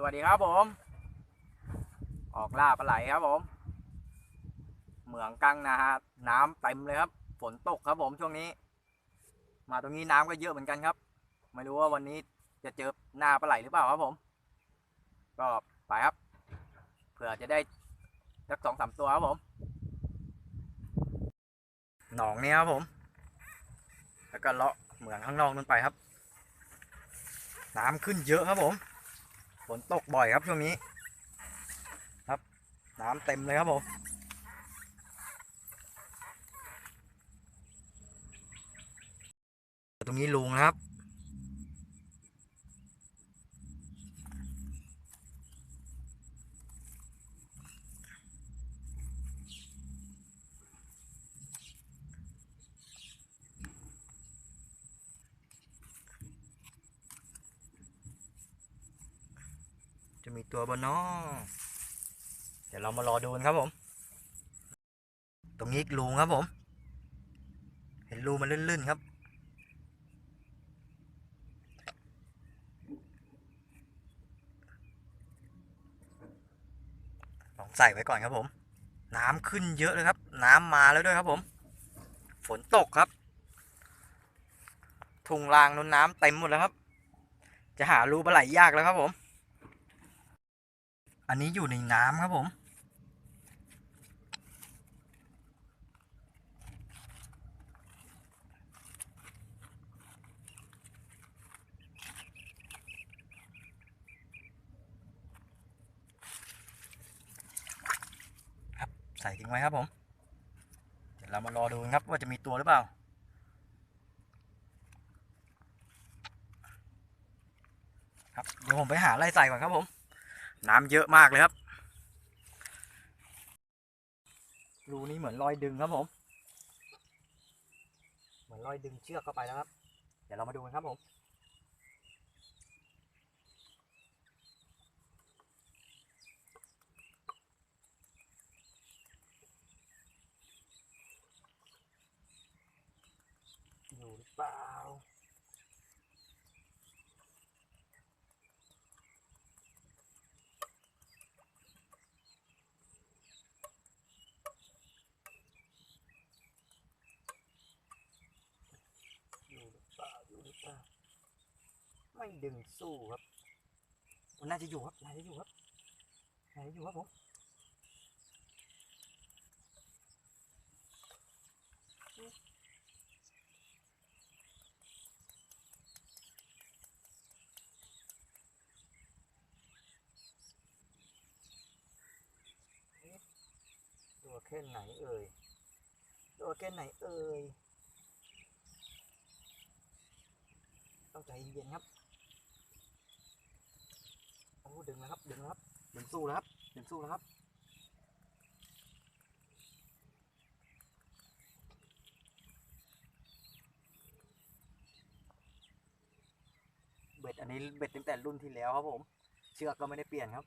สวัสดีครับผม ออกล่าปลาไหลครับผม เหมืองกังนะฮะน้ำเต็มเลยครับ ฝนตกครับผมช่วงนี้ มาตรงนี้น้ำก็เยอะเหมือนกันครับ ไม่รู้ว่าวันนี้จะเจอหน้าปลาไหลหรือเปล่าครับผม ก็ไปครับ เผื่อจะได้สักสองสามตัวครับผม หนองนี่ครับผม แล้วก็เลาะเหมืองข้างนอกนั่นไปครับ น้ำขึ้นเยอะครับผม ฝนตกบ่อยครับช่วงนี้ ครับน้ำเต็มเลยครับผมตรงนี้ลุงครับ มีตัวบนนอเดี๋ยวเรามารอดูนครับผม ตรงนี้รูครับผม เห็นรูมันลื่นๆครับ ลองใส่ไว้ก่อนครับผม น้ำขึ้นเยอะเลยครับ น้ำมาแล้วด้วยครับผม ฝนตกครับ ทุ่งรางนนน้ำเต็มหมดแล้วครับจะหารูปลาไหลยากแล้วครับผม อันนี้อยู่ในน้ำครับผม ครับใส่ทิ้งไว้ครับผม เดี๋ยวเรามารอดูครับว่าจะมีตัวหรือเปล่าครับเดี๋ยวผมไปหาไล่ใส่ก่อนครับผม น้ำเยอะมากเลยครับ รูนี้เหมือนรอยดึงครับผม เหมือนรอยดึงเชือกเข้าไปนะครับ เดี๋ยวเรามาดูกันครับผม ไม่ดึงสู้ครับน่าจะอยู่ครับน่าจะอยู่ครับน่าจะอยู่ครับผมตัวแค่ไหนเอ่ยตัวแค่ไหนเอ่ย ต้องใจเย็นครับโอ้ดึงแล้วครับดึงแล้วครับดึงสู้แล้วครับดึงสู้แล้วครับเบ็ดอันนี้เบ็ดตั้งแต่รุ่นที่แล้วครับผม เชือกก็ไม่ได้เปลี่ยนครับ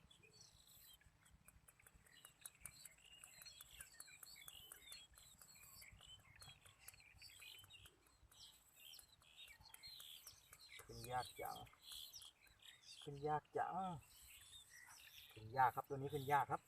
ากจัง ขึ้นยากจัง ขึ้นยากครับตัวนี้ขึ้นยากครับ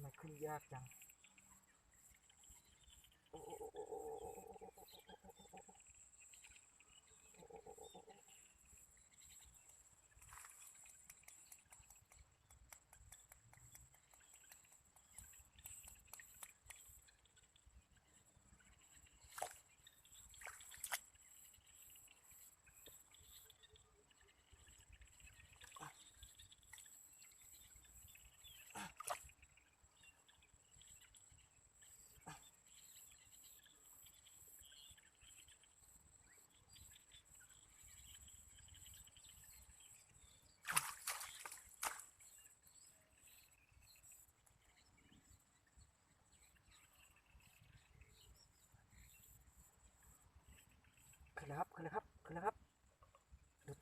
ทำไมขึ้นยากจัง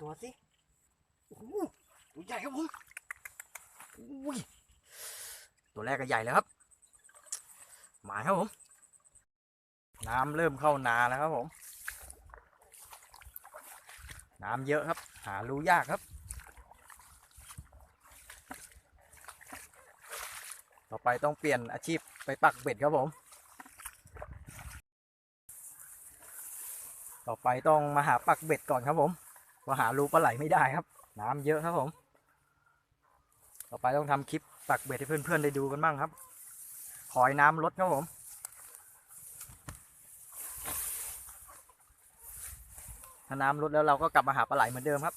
ตัวสิโอ้โหตัวใหญ่ครับผมอุ้ยตัวแรกก็ใหญ่แล้วครับ หมายครับผม น้ำเริ่มเข้านาแล้วครับผม น้ำเยอะครับ หารูยากครับ ต่อไปต้องเปลี่ยนอาชีพไปปักเบ็ดครับผม ต่อไปต้องมาหาปักเบ็ดก่อนครับผม เพราหารูปลาไหลไม่ได้ครับ น้ำเยอะครับผม ต่อไปต้องทำคลิปปักเบ็ดให้เพื่อนๆได้ดูกันบ้างครับคอยน้ำลดครับผมถ้าน้ำลดแล้วเราก็กลับมาหาปลาไหลเหมือนเดิมครับ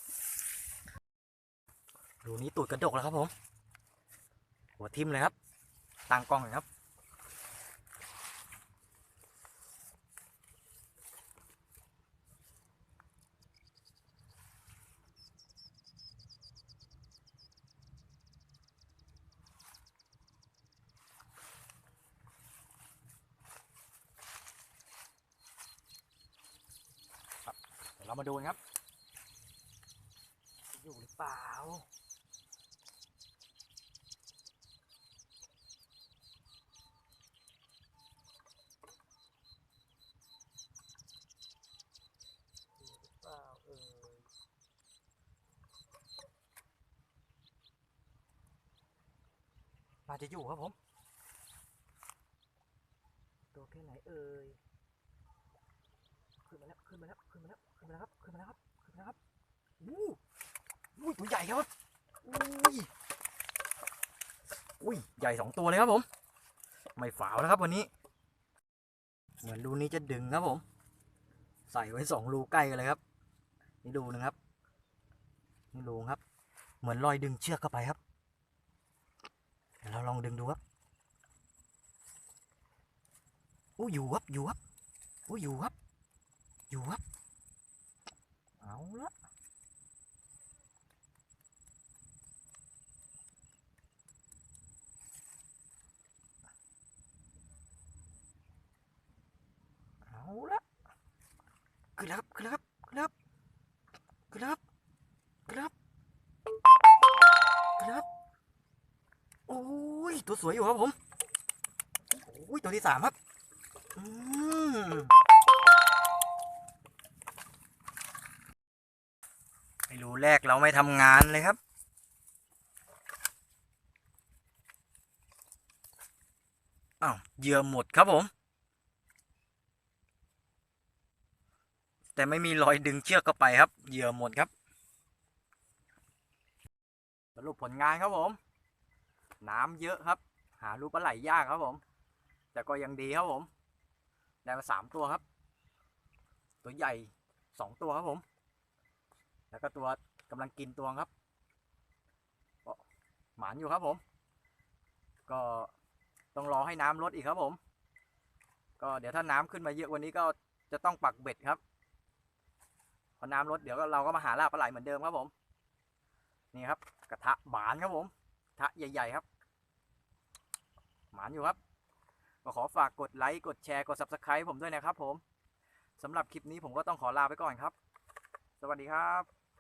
ดูนี้ตูดกระดกแล้วครับผม หัวทิ่มเลยครับตั้งกล้องเลยครับ เรามาดูกันครับ อยู่หรือเปล่า อยู่หรือเปล่าเอ่ยน่าจะอยู่ครับผม ตัวแค่ไหนเอ่ย ขึ้นมาแล้วขึ้นมาแล้วขึ้นมาแล้วครับขึ้นมาแล้วครับขึ้นมาแล้วครับอู้อุ้ยตัวใหญ่ครับอุ้ยอุ้ยใหญ่สองตัวเลยครับผม ไม่ฝาวนะครับวันนี้ เหมือนรูนี้จะดึงครับผม ใส่ไว้สองรูใกล้กันเลยครับ นี่รูนึงครับ นี่รูครับ เหมือนรอยดึงเชือกเข้าไปครับเดี๋ยวเราลองดึงดูครับอู้อยู่ครับอยู่ครับอู้อยู่ครับ อยู่ครับเอาละเอาละขึ้นแล้วครับขึ้นแล้วครับขึ้นแล้วครับขึ้นแล้วครับขึ้นแล้วครับขึ้นแล้วครับโอ้ย ตัวสวยอยู่ครับผม โอ้ย ตัวที่สามครับ แรกเราไม่ทำงานเลยครับ อ้าวเหยื่อหมดครับผม แต่ไม่มีรอยดึงเชือกเข้าไปครับ เหยื่อหมดครับ สรุปผลงานครับผม น้ำเยอะครับ หารูปลาไหลยากครับผม แต่ก็ยังดีครับผม ได้มาสามตัวครับ ตัวใหญ่สองตัวครับผม แล้วก็ตัวกำลังกินตัวครับก็หมานอยู่ครับผม ก็ต้องรอให้น้ำลดอีกครับผม ก็เดี๋ยวถ้าน้ำขึ้นมาเยอะวันนี้ก็จะต้องปักเบ็ดครับพอน้ำลดเดี๋ยวเราก็มาหาลาบปลาไหลเหมือนเดิมครับผม นี่ครับ กระทะบานครับผมกระทะใหญ่ ๆ ครับ หมานอยู่ครับ ก็ขอฝากกดไลค์กดแชร์กด subscribe ผมด้วยนะครับผมสำหรับคลิปนี้ผมก็ต้องขอลาไปก่อนครับ สวัสดีครับ